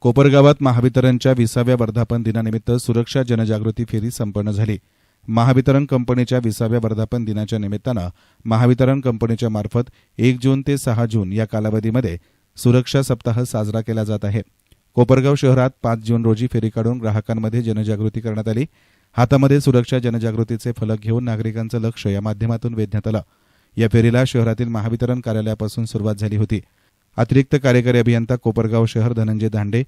कोपरगावात महावितरणच्या विसाव्या वर्धापन दिनानिमित्त सुरक्षा जनजागृती फेरी संपन्न झाली. महावितरण कंपनीच्या विसाव्या वर्धापन दिनाच्या निमित्तानं महावितरण कंपनीच्या मार्फत एक जून ते सहा जून या कालावधीमध्ये सुरक्षा सप्ताह साजरा केला जात आहे. कोपरगाव शहरात पाच जून रोजी फेरी काढून ग्राहकांमध्ये जनजागृती करण्यात आली. हातामध्ये सुरक्षा जनजागृतीचे फलक घेऊन नागरिकांचं लक्ष या माध्यमातून वेधण्यात आलं. या फेरीला शहरातील महावितरण कार्यालयापासून सुरुवात झाली होती. अतिरिक्त कार्यकारी अभियंता कोपरगाव शहर धनंजय दांडे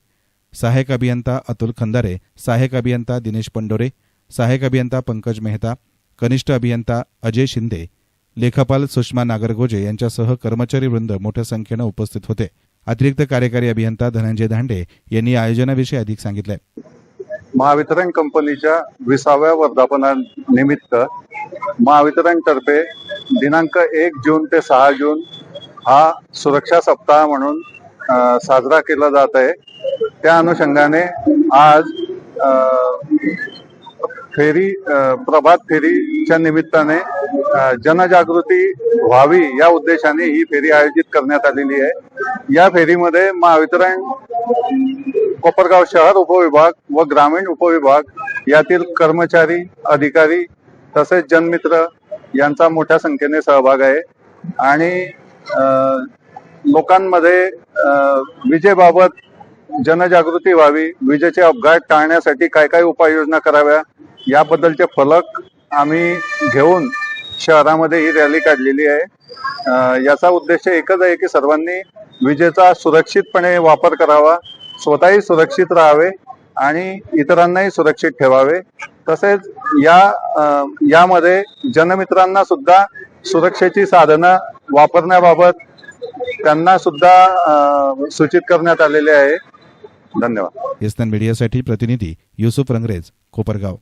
सहाय्यक अभियंता अतुल खंदारे सहाय्यक अभियंता दिनेश पंडोरे सहाय्यक अभियंता पंकज मेहता कनिष्ठ अभियंता अजय शिंदे लेखापाल सुषमा नागरगोजे यांच्यासह कर्मचारी वृंद मोठ्या संख्येनं उपस्थित होते. अतिरिक्त कार्यकारी अभियंता धनंजय दांडे यांनी आयोजनाविषयी अधिक सांगितलंय. महावितरण कंपनीच्या विसाव्या वर्धापनानिमित्त महावितरण तर्फे दिनांक एक जून ते सहा जून हा सुरक्षा सप्ताह म्हणून साजरा केला जात आहे. त्या अनुषंगाने आज फेरी प्रभात फेरीच्या निमित्ताने जनजागृती व्हावी या उद्देशाने ही फेरी आयोजित करण्यात आलेली आहे. या फेरीमध्ये महावितरण कोपरगाव शहर उपविभाग व ग्रामीण उपविभाग यातील कर्मचारी अधिकारी तसेच जनमित्र यांचा मोठ्या संख्येने सहभाग आहे. आणि लोकांमध्ये विजेबाबत जनजागृती व्हावी विजेचे अपघात टाळण्यासाठी काय काय उपाययोजना कराव्या याबद्दलचे फलक आम्ही घेऊन शहरामध्ये ही रॅली काढलेली आहे. याचा उद्देश एकच आहे की सर्वांनी विजेचा सुरक्षितपणे वापर करावा स्वतःही सुरक्षित राहावे आणि इतरांनाही सुरक्षित ठेवावे. तसेच या यामध्ये जनमित्रांना सुद्धा सुरक्षेची साधनं वापरण्याबाबत त्यांना सुद्धा सूचित करण्यात आलेले आहे. धन्यवाद. एसनन मीडियासाठी प्रतिनिधी युसुफ रंगरेज कोपरगाव.